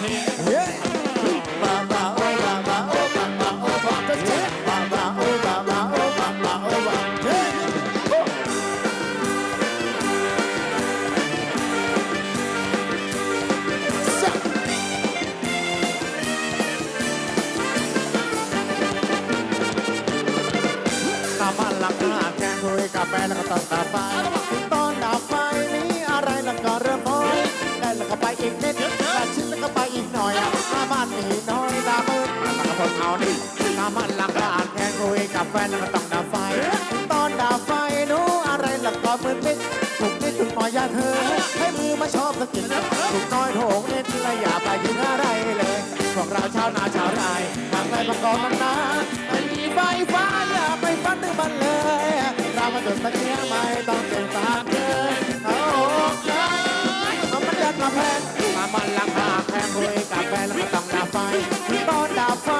เพลงเฮ้ยบาบาโอบาบาโอบาบาโอบาเจ๊บาบาโอบาบาโอบาบาโอบาเฮ้ยสักน้ำมันลักหน้าแกงคุยกาแฟแล้วก็ต้องดับไฟตอนดับไฟ มันหลักหน้าแกงคุยกาแฟแล้วก็ต้องดับไฟ ตอนดับไฟนู้อะไรแล้วก็มืดนิดถูกนิดถูกหน่อยอย่าเธอ ให้มือมาชอบสกินถูกน้อยโถงนิดและอย่าไปยิงอะไรเลยพวกเราชาวนาชาวไร่ทางไรประกอบมันนะไม่มีไฟฟ้าอย่าไปฟันดึงมันเลย เรามาจุดตะเกียงไม่ต้องเสียงตามเกินเอาใจเอามันยัดมาแพงมามันลังหาแพงคุยกับแฟนแล้วก็ต้องดับไฟตอนดับไฟหว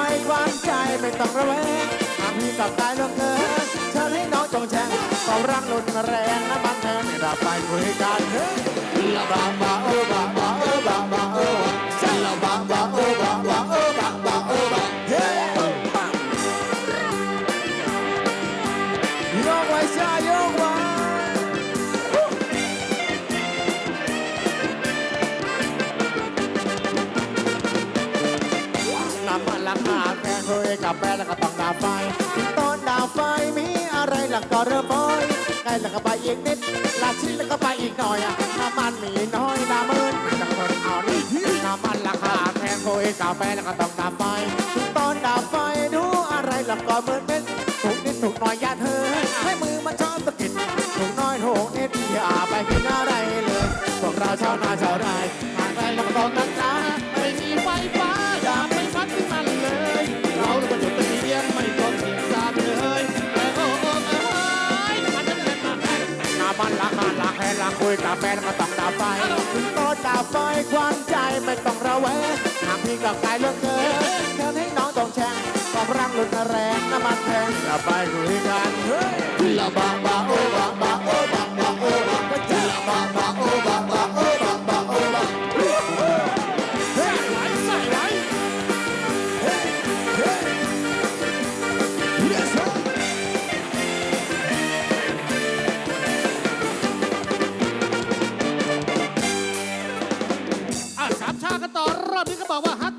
ต้องระแวงหากพี่กับกายลงเกินเชิญให้น้องจงแช่งความรักรุนแรงน้ำมันแทนดับไฟคุยกันเฮ้ยละบาบาโอบา กับแฟนแล้วก็ต้องดาไฟตอนดาไฟมีอะไรหลักก็เริ่มบอยใกล้แล้วก็ไปอีกนิดลาชิ้นแล้วก็ไปอีกหน่อยอะน้ำมันมีน้อยน้ำมันจะคนเอานี่น้ำมันราคาแพงคุยกับแฟแล้วก็ต้องดาไฟตอนดาไฟดูอะไรหลักก็เหมือนเป็นถูกนิดถูกหน่อยอย่าเธอ ให้มือมันชอบสะกิดถูกน้อยถูกนิดอย่าไปกินอะไรเลยพวกเราชาวนาชาว มันล้างงานล้างแค้นล้างคุยกับแฟนก็ต้องดับไฟถึงต้นดับไฟควันใจไม่ต้องระแวงหากพี่กับกายเลือกเกินเชิญให้น้องต้องแช่งความรักรุนแรงน้ำมันแพงอย่าไปคุยกันเฮ้ยละบาากันต่อรอบนี้ก็บอกว่าฮัต